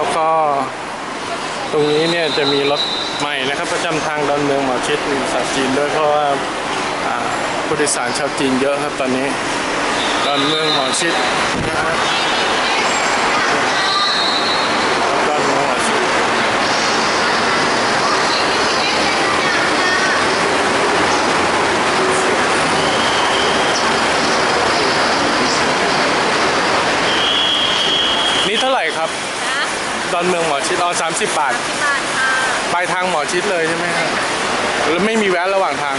แล้วก็ ตรงนี้เนี่ยจะมีรถใหม่นะครับ ประจำทางดอนเมืองหมอชิดมีภาจีนด้วยเพราะว่าผู้โดยสารชาวจีนเยอะครับตอนนี้ดอนเมืองหมอชิดนะครับดอนเมืองหมอชิดนี่เท่าไหร่ครับ ดอนเมืองหมอชิดอ๋อสามสิบบาทที่บ้านค่ะ ปลายทางหมอชิดเลยใช่ไหมครับแล้วไม่มีแวะระหว่างทาง